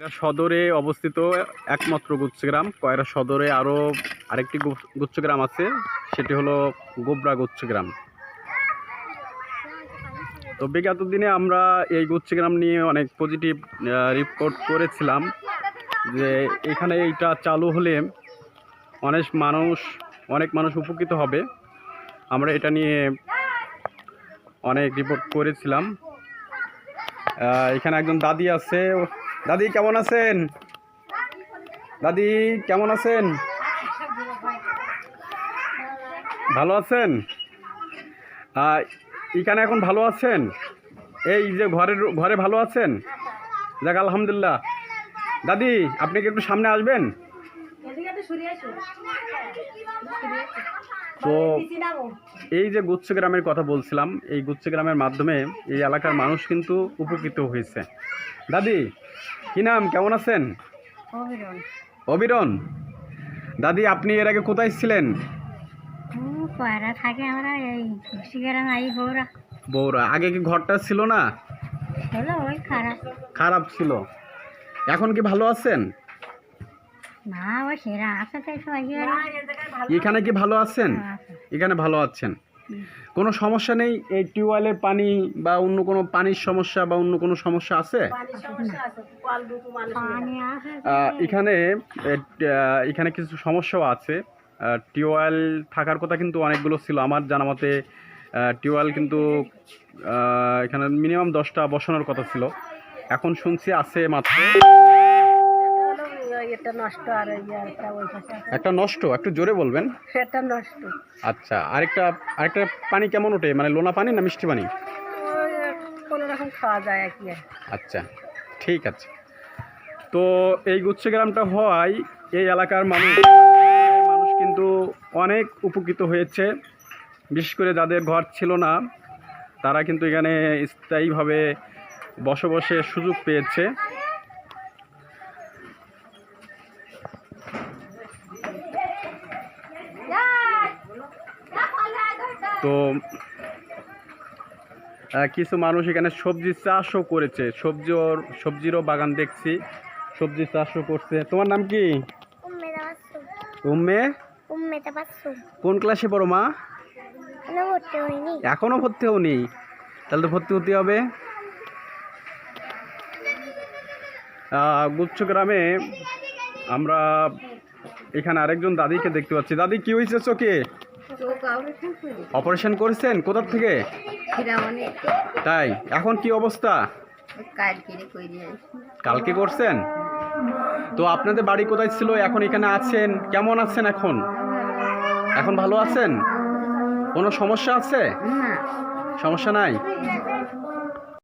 সদরে অবস্থিত একমাত্র গুচ্ছগ্রাম। কয়রা সদরে আরও আরেকটি গুচ্ছগ্রাম আছে, সেটি হলো গোবরা গুচ্ছগ্রাম। তো বিগত দিনে আমরা এই গুচ্ছগ্রাম নিয়ে অনেক পজিটিভ রিপোর্ট করেছিলাম যে এখানে এইটা চালু হলে অনেক মানুষ অনেক মানুষ উপকৃত হবে। আমরা এটা নিয়ে অনেক রিপোর্ট করেছিলাম। এখানে একজন দাদি আছে দাদি, কেমন আছেন? দাদি, কেমন আছেন? ভালো আছেন? এখানে এখন ভালো আছেন? এই যে ঘরের, ঘরে ভালো আছেন? যাক, আলহামদুলিল্লাহ। দাদি, আপনি কি একটু সামনে আসবেন? তো এই যে গুচ্ছ গ্রামের কথা বলছিলাম এই গুচ্ছ গ্রামের মাধ্যমে এই এলাকার মানুষ কিন্তু উপকৃত হয়েছে। দাদি কি নাম? কেমন আছেন? অবিরন দাদি আপনি এর আগে কোথায় ছিলেন? থাকে আমরা এই সিগারাম বউরা বৌরা। আগে কি ঘরটা ছিল না? খারাপ ছিল। এখন কি ভালো আছেন? না ওই সেরা। আছে তাই সবাই এখানে কি ভালো আছেন? এখানে ভালো আছেন? কোনো সমস্যা নেই? এই টিউবওয়েলের পানি বা অন্য কোনো পানির সমস্যা বা অন্য কোনো সমস্যা আছে? পানি আছে আহ, এখানে এখানে কিছু সমস্যাও আছে। টিউবওয়েল থাকার কথা কিন্তু অনেকগুলো ছিল। আমার জানা মতে টিউবওয়েল কিন্তু এখানে মিনিমাম দশটা বসানোর কথা ছিল। এখন শুনছি আছে মাত্র। এটা নষ্ট আর একটা ওই পাশে একটা নষ্ট একটু জোরে বলবেন? সেটা নষ্ট। আচ্ছা আরেকটা আরেকটা পানি কেমন ওঠে? মানে লোনা পানি না মিষ্টি পানি? কোনো রকম খাওয়া যায় আর কি। আচ্ছা ঠিক আছে। তো এই গুচ্ছ গ্রামটা হওয়ায় এই এলাকার মানুষ মানুষ কিন্তু অনেক উপকৃত হয়েছে। বিশেষ করে যাদের ঘর ছিল না তারা কিন্তু এখানে স্থায়ীভাবে বসবাসের সুযোগ পেয়েছে। তো কিছু মানুষ এখানে সবজি চাষও করেছে। সবজির সবজিরও বাগান দেখছি সবজি চাষও করছে। তোমার নাম কি? উম্মে কোন ক্লাসে পড়ো মা? কোনো ভর্তি হওনি? তাহলে তো ভর্তি হতে হবে। গুচ্ছ গ্রামে আমরা এখানে আরেকজন দাদিকে দেখতে পাচ্ছি। দাদি কি হয়েছে চোখে? অপারেশন করেছেন? কোথার থেকে? তাই? এখন কি অবস্থা? কালকে করছেন? তো আপনাদের বাড়ি কোথায় ছিল? এখন এখানে আছেন? কেমন আছেন এখন? এখন ভালো আছেন? কোনো সমস্যা আছে? সমস্যা নাই?